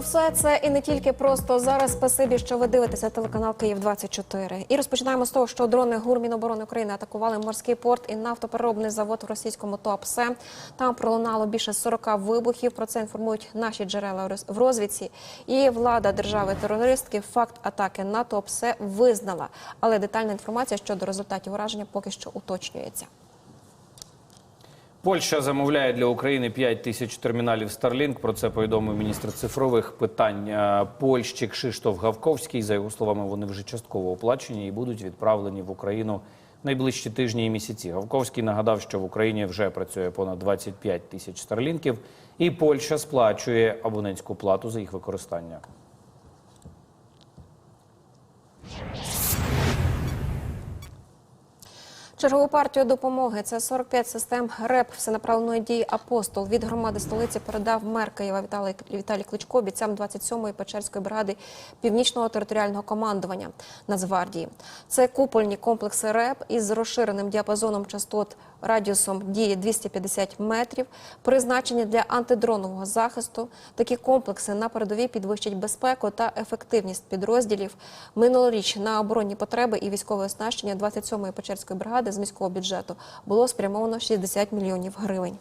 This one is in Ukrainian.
Все це і не тільки просто зараз. Спасибі, що ви дивитеся телеканал Київ 24 І розпочинаємо з того, що дрони ГУР Міноборони України атакували морський порт і нафтопереробний завод в російському Туапсе. Там пролунало більше 40 вибухів. Про це інформують наші джерела в розвідці. І влада держави-терористки факт атаки на Туапсе визнала. Але детальна інформація щодо результатів ураження поки що уточнюється. Польща замовляє для України 5 тисяч терміналів Starlink. Про це повідомив міністр цифрових питань е, Польщі Кшиштоф Гавковський. За його словами, вони вже частково оплачені і будуть відправлені в Україну найближчі тижні і місяці. Гавковський нагадав, що в Україні вже працює понад 25 тисяч старлінків, і Польща сплачує абонентську плату за їх використання. Чергову партію допомоги це 45 систем РЕП всенаправленої дії апостол від громади столиці передав мер Києва Віталій Віталій Кличко бійцям 27-ї Печерської бригади північного територіального командування Нацгвардії. Це купольні комплекси РЕП із розширеним діапазоном частот радіусом дії 250 метрів, призначені для антидронового захисту. Такі комплекси на передовій підвищать безпеку та ефективність підрозділів. Минулоріч на оборонні потреби і військове оснащення 27-ї Печерської бригади з міського бюджету було спрямовано 60 мільйонів гривень.